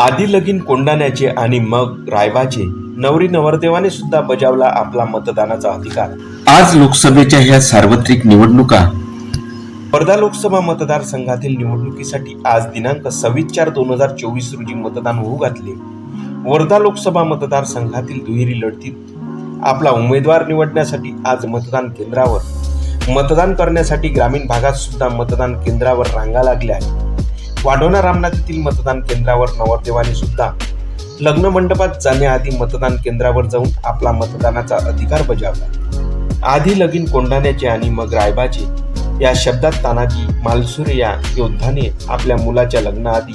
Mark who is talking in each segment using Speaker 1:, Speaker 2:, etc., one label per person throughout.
Speaker 1: आधी लगीन कोंडाण्याचे आणि मग रायबाचे. नवरी नवरदेवाने सुद्धा बजावला आपला मतदानाचा अधिकार.
Speaker 2: आज लोकसभेच्या ह्या सार्वत्रिक निवडणुका.
Speaker 1: वर्धा लोकसभा मतदारसंघातील निवडणुकीसाठी आज दिनांक सव्वीस चार दोन हजार चोवीस रोजी मतदान होऊ घातले. वर्धा लोकसभा मतदारसंघातील दुहेरी लढतीत आपला उमेदवार निवडण्यासाठी आज मतदान केंद्रावर. मतदान करण्यासाठी ग्रामीण भागात सुद्धा मतदान केंद्रावर रांगा लागल्या. आहेत वाढोणा रामनाथीतील मतदान केंद्रावर नवरदेवाने सुद्धा. लग्न मंडपात जाण्याआधी मतदान केंद्रावर जाऊन आपला मतदानाचा अधिकार बजावला. आधी लगीन कोंढाण्याचे आणि मग रायबाचे या शब्दात तानाजी मालसुरे या योद्धाने आपल्या मुलाच्या लग्नाआधी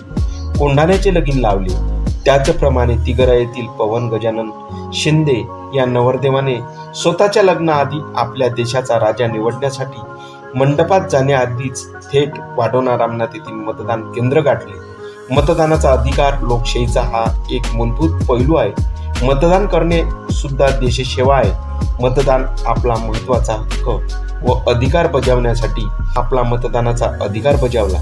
Speaker 1: कोंढाण्याचे लगीन लावले. त्याचप्रमाणे तिगरा येथील पवन गजानन शिंदे या नवरदेवाने स्वतःच्या लग्नाआधी आपल्या देशाचा राजा निवडण्यासाठी मंडपात जाण्याआधीच थेट वाढोणा रामनाथ येथील मतदान केंद्र गाठले. मतदानाचा अधिकार लोकशाहीचा हा एक मूलभूत पैलू आहे. मतदान करणे सुद्धा देशसेवा आहे. मतदान आपला महत्त्वाचा हक्क व अधिकार बजावण्यासाठी आपला मतदानाचा अधिकार बजावला.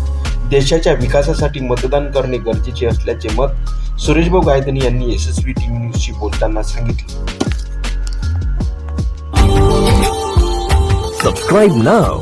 Speaker 1: देशाच्या विकासासाठी मतदान करणे गरजेचे असल्याचे मत सुरेशभाऊ गायधनी यांनी यशस्वी टीव्ही न्यूजशी बोलताना सांगितले.
Speaker 3: सबस्क्राईब नाव